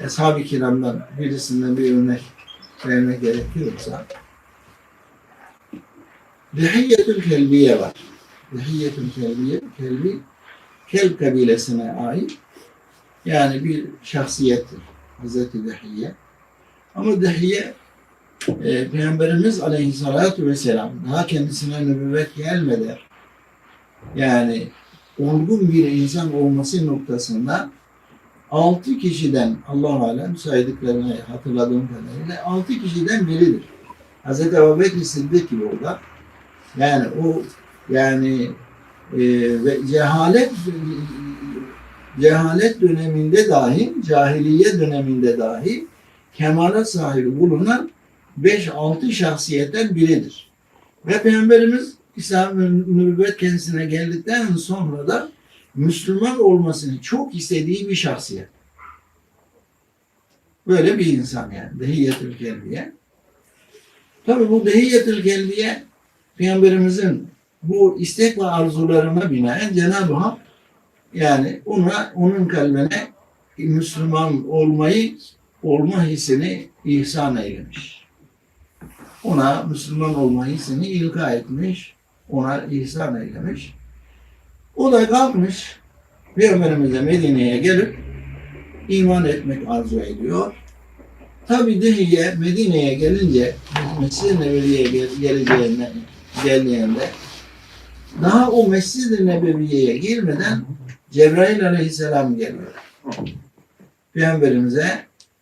Eshab-ı kiramdan birisinden bir örnek vermek gerekiyorsa Dihiyyetül Kelbiye var. Dihiyyetül Kelbiye, Kelbi Kelb kabilesine ait yani bir şahsiyettir. Hazreti Dihiyye. Ama Dihiyye e, Peygamberimiz Aleyhisselatü Vesselam daha kendisine nübüvvet gelmeden yani olgun bir insan olması noktasında altı kişiden Allah alem saydıklarını hatırladığım kadarıyla altı kişiden biridir. Hazreti Ebu Bekir Sıddık gibi o da. Yani o yani e, ve cehalet cehalet döneminde dahi, cahiliye döneminde dahi kemale sahibi bulunan 5-6 şahsiyetten biridir. Ve Peygamberimiz İslam nübüvvet kendisine geldikten sonra da Müslüman olmasını çok istediği bir şahsiyet. Böyle bir insan yani. Dehiyyetül Kelbiye. Tabi bu Dehiyyetül Kelbiye Peygamberimizin bu istek ve arzularına binaen Cenab-ı Hak yani ona, onun kalbine Müslüman olmayı, olma hissini ihsan eylemiş. Ona Müslüman olma hissini ilka etmiş, ona ihsan eylemiş. O da kalkmış Peygamberimize Medine'ye gelip iman etmek arzu ediyor. Tabi Dehiye Medine'ye gelince Mescid-i Nebevi'ye gel- geleceğine geldiğinde daha o Mescid-i Nebevi'ye girmeden Cebrail aleyhisselam geliyor. Peygamberimize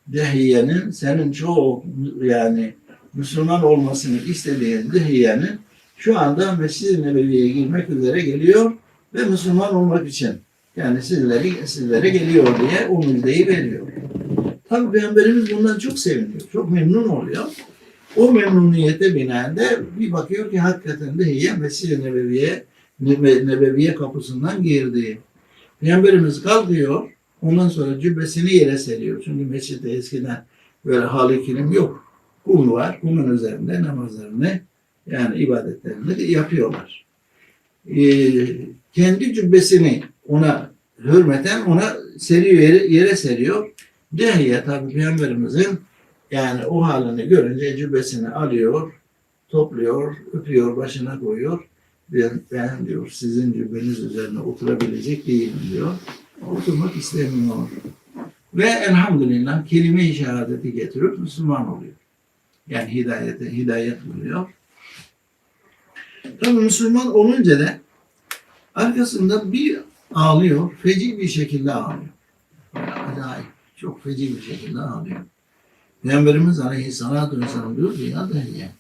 Dehiye'nin senin çok yani Müslüman olmasını istediğin Dehiye'nin şu anda Mescid-i Nebevi'ye girmek üzere geliyor ve Müslüman olmak için yani sizleri sizlere geliyor diye o müjdeyi veriyor. Tabi Peygamberimiz bundan çok seviniyor. Çok memnun oluyor. O memnuniyete binaen de bir bakıyor ki hakikaten Dehiye Mescid-i Nebevi'ye Nebe- Nebeviye kapısından girdi. Peygamberimiz kalkıyor. Ondan sonra cübbesini yere seriyor. Çünkü mescitte eskiden böyle halı kilim yok. Kum var. Kumun üzerinde namazlarını yani ibadetlerini de yapıyorlar. Ee, kendi cübbesini ona hürmeten ona seriyor yere, yere seriyor. Dehiye tabi Peygamberimizin yani o halini görünce cübbesini alıyor, topluyor, öpüyor, başına koyuyor. Ben, ben diyor sizin cübbeniz üzerine oturabilecek değilim diyor. Oturmak istemiyor. Ve elhamdülillah kelime-i şehadeti getirip Müslüman oluyor. Yani hidayete, hidayet buluyor. Tabii Müslüman olunca da arkasında bir ağlıyor, feci bir şekilde ağlıyor. Acayip, çok feci bir şekilde ağlıyor. Peygamberimiz Aleyhisselatü Vesselam diyor ki ya Dehye,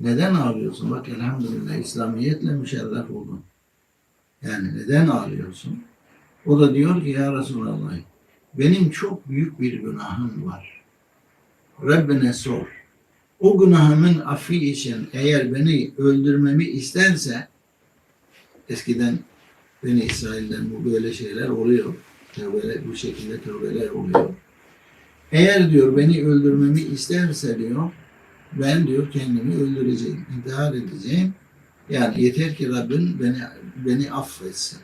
neden ağlıyorsun? Bak elhamdülillah İslamiyetle müşerref oldun. Yani neden ağlıyorsun? O da diyor ki ya Resulallah benim çok büyük bir günahım var. Rabbine sor. O günahımın affi için eğer beni öldürmemi isterse eskiden Beni İsrail'den bu böyle şeyler oluyor. Tövbeler, bu şekilde tövbeler oluyor. Eğer diyor beni öldürmemi isterse diyor ben diyor kendimi öldüreceğim, intihar edeceğim. Yani yeter ki Rabbin beni, beni affetsin.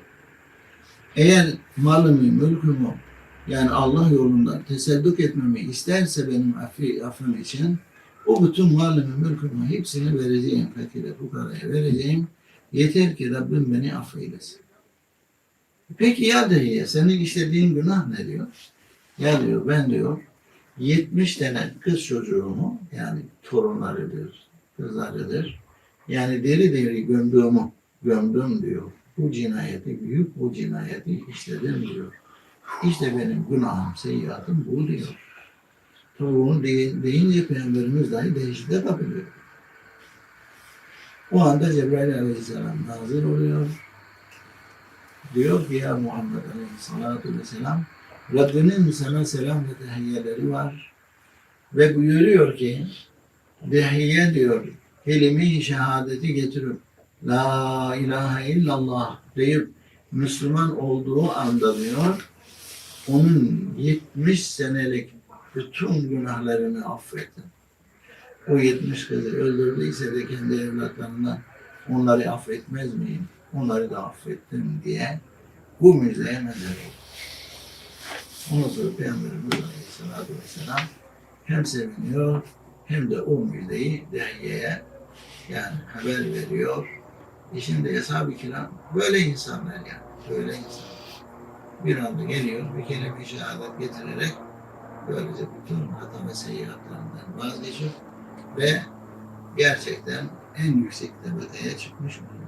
Eğer malımı, mülkümü yani Allah yolunda teseddük etmemi isterse benim affi, affım için o bütün malımı, mülkümü hepsini vereceğim fakire, fukaraya vereceğim. Yeter ki Rabbim beni affeylesin. Peki ya diye senin işlediğin günah ne diyor? Ya diyor ben diyor 70 tane kız çocuğumu yani torunlarıdır, kızlarıdır. Yani deri deri gömdüğümü gömdüm diyor. Bu cinayeti, büyük bu cinayeti işledim diyor. İşte benim günahım, seyyiatım bu diyor. Tabi bunu dey- deyince Peygamberimiz dahi değişikliğe kapılıyor. O anda Cebrail Aleyhisselam nazır oluyor. Diyor ki ya Muhammed Aleyhisselatü Vesselam Rabbinin sana selam ve tehiyyeleri var. Ve buyuruyor ki Dehiye diyor kelime-i şehadeti getirip La ilahe illallah deyip Müslüman olduğu anda diyor onun 70 senelik bütün günahlarını affetti. O yetmiş kızı öldürdüyse de kendi evlatlarından onları affetmez miyim? Onları da affettim diye bu müjdeye mezar oldu. Ondan sonra Peygamberimiz Aleyhisselatü Vesselam hem seviniyor hem de o müjdeyi deryeye yani haber veriyor. E şimdi Eshab-ı Kiram böyle insanlar yani. Böyle insanlar. Bir anda geliyor bir kelime-i şehadet getirerek Böylece bütün hata ve seyyiatlerinden vazgeçip ve gerçekten en yüksek tepedeye çıkmış olur.